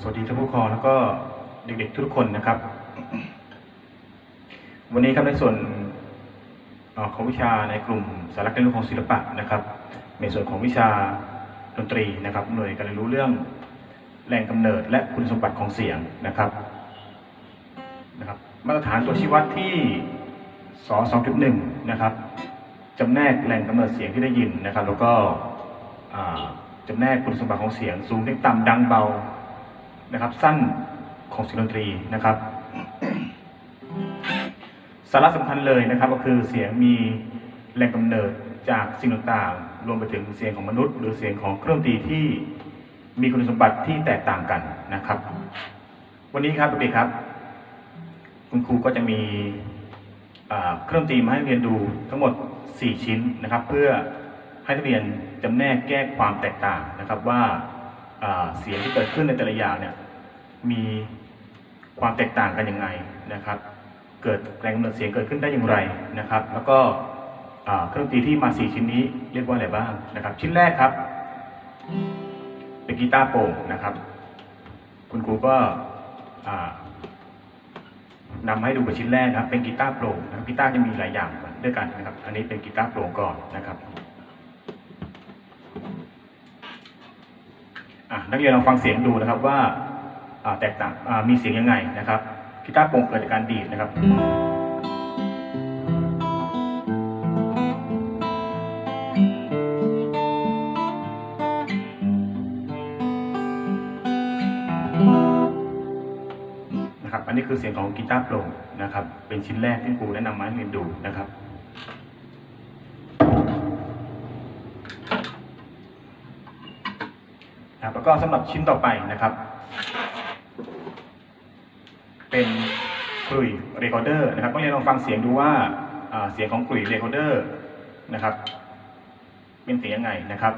สวัสดีท่านผู้ครองแล้วก็เด็กๆทุกคนนะครับ วันนี้ครับในส่วนอของวิชาในกลุ่มสาระการเรียนรู้ของศิลปะนะครับ ในส่วนของวิชาดนตรีนะครับ หน่วยการเรียนรู้เรื่องแหล่งกำเนิดและคุณสมบัติของเสียงนะครับนะครับ มาตรฐานตัวชี้วัดที่ส2.1นะครับจำแนกแหล่งกำเนิดเสียงที่ได้ยินนะครับ แล้วก็จำแนกคุณสมบัติของเสียงสูงเล็กต่ำดังเบา นะครับ สั้นของเสียงดนตรีนะครับสาระสำคัญเลยนะครับ ก็คือเสียงมีแหล่งกำเนิดจากสิ่งต่างๆ รวมไปถึงเสียงของมนุษย์ หรือเสียงของเครื่องดนตรีที่มีคุณสมบัติที่แตกต่างกันนะครับ วันนี้ครับเด็กๆครับ คุณครูก็จะมีเครื่องดนตรีมาให้เรียนดูทั้งหมด 4 ชิ้นนะครับ เพื่อให้นักเรียนจำแนกแก้ความแตกต่างนะครับว่า เสียงที่เกิดขึ้นในแต่ละอย่างเนี่ยมีความแตกต่างกันยังไงนะครับ เกิดแรงกำเนิดเสียงเกิดขึ้นได้อย่างไรนะครับ แล้วก็เครื่องดนตรีที่มา 4 ชิ้นนี้เรียกว่าอะไรบ้างนะครับ ชิ้นแรกครับ เป็นกีตาร์โปร่งนะครับ คุณครูก็อ่านำให้ดูกับชิ้นแรกนะครับ เป็นกีตาร์โปร่งนะกีตาร์จะมีหลายอย่างด้วยกันนะครับ อันนี้เป็นกีตาร์โปร่งก่อนนะครับอะ นักเรียนลองฟังเสียงดูนะครับว่าแตกต่างมีเสียงยังไงนะครับกีตาร์โปร่งเกิดจากการดีดนะครับนะครับ อันนี้คือเสียงของกีตาร์โปร่งนะครับ เป็นชิ้นแรกที่ครูแนะนำมาให้เรียนดูนะครับ ครับแล้วก็สำหรับชิ้นต่อไปนะครับ เป็นกลุ่ยเรคคอร์เดอร์นะครับก็เรียนลองฟังเสียงดูว่าอ่าเสียงของกลุ่ยเรคคอร์เดอร์นะครับ เป็นเสียงยังไงนะครับ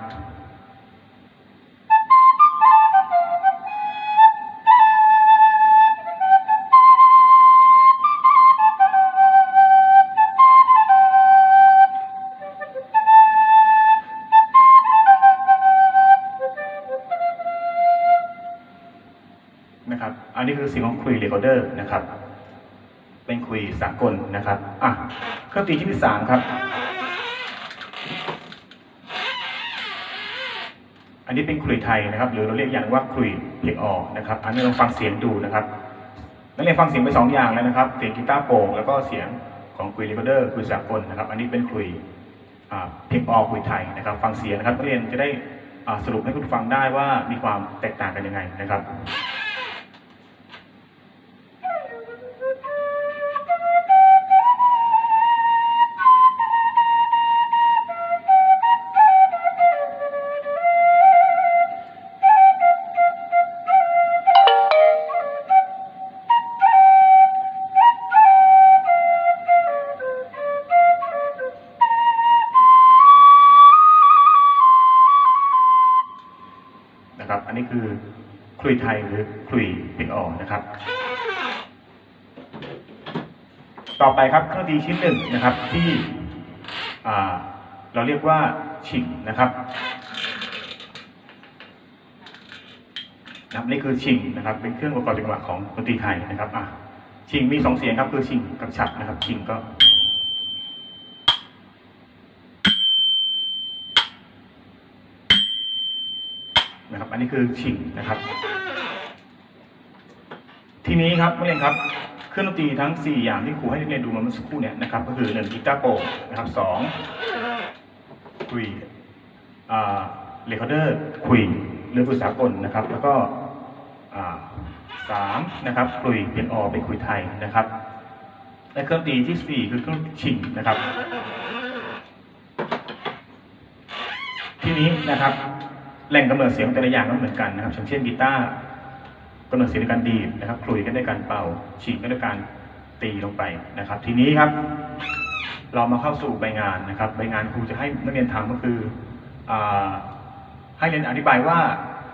อันนี้คือเสียงของคุยเรคคอร์เดอร์นะครับ เป็นคุยสากลนะครับอะเครื่องดนตรีชิ้นที่สามครับ อันนี้เป็นคุยไทยนะครับ หรือเราเรียกอย่างว่าคุยเพลงออกนะครับ อันนี้ลองฟังเสียงดูนะครับนักเรียนฟังเสียงไปสองอย่างแล้วนะครับ เสียงกีตาร์โปร่งแล้วก็เสียงของคุยเรคคอร์เดอร์คุยสากลนะครับ อันนี้เป็นคุยเพลงออกคุยไทยนะครับ ฟังเสียงนะครับนักเรียนจะได้สรุปให้คุณฟังได้ว่ามีความแตกต่างกันยังไงนะครับ นะครับ อันนี้คือคลุยไทยหรือคลุยเพลงออกนะครับ ต่อไปครับเครื่องดนตรีชิ้นหนึ่งนะครับที่เราเรียกว่าชิงนะครับนะครับนี่คือชิงนะครับ เป็นเครื่องประกอบจังหวะของดนตรีไทยนะครับอะชิงมีสองเสียงครับคือชิงกับฉับนะครับ ชิงก็ันนี้คือชิงนะครับ ทีนี้ครับนักเรียนครับ เครื่องดนตรีทั้ง 4 อย่างที่ครูให้นักเรียนดูมาเมื่อสักครู่เนี่ยนะครับ ก็คือหนึ่งกีตาร์โปร่งนะครับสองคุยอ่าเรคคอร์เดอร์คุยเรือคุยสากลนะครับ แล้วก็สามนะครับคุยเป็นออเป็นคุยไทยนะครับและเครื่องดนตรีที่สี่คือเครื่องชิงนะครับ ทีนี้นะครับ แหล่งกำเนิดเสียงแต่ละอย่างก็เหมือนกันนะครับอย่างเช่นกีตาร์กำเนิดเสียงด้วยการดีดนะครับคลุยกันด้วยการเป่า ฉีกกันด้วยการตีลงไปนะครับ ทีนี้ครับ เรามาเข้าสู่ใบงานนะครับใบงานครูจะให้นักเรียนทำก็คืออให้เรียนอธิบายว่า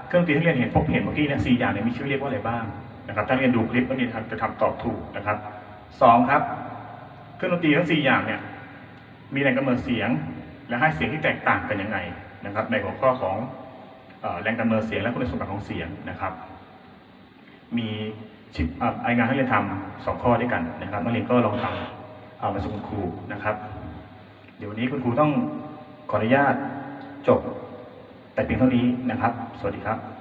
เครื่องตีที่เรียนเห็นพบเห็นเมื่อกี้นี่ยสี่อย่างเนี่ยมีชื่อเรียกว่าอะไรบ้างนะครับถ้าเรียนดูคลิปนักเรียนจะทำตอบถูกนะครับสองครับ เครื่องดนตรีทั้งสี่อย่างเนี่ยมีแหล่งกำเนิดเสียง และให้เสียงที่แตกต่างกันยังไงนะครับ ในหัวข้อของ แรงกำเนิดเสียงและคุณสมบัติของเสียงนะครับ มีชิปรายงานให้เรียนทำสองข้อด้วยกันนะครับนักเรียนก็ลองทำเอามาส่งคุณครูนะครับ เดี๋ยววันนี้คุณครูต้องขออนุญาตจบ แต่เพียงเท่านี้นะครับ สวัสดีครับ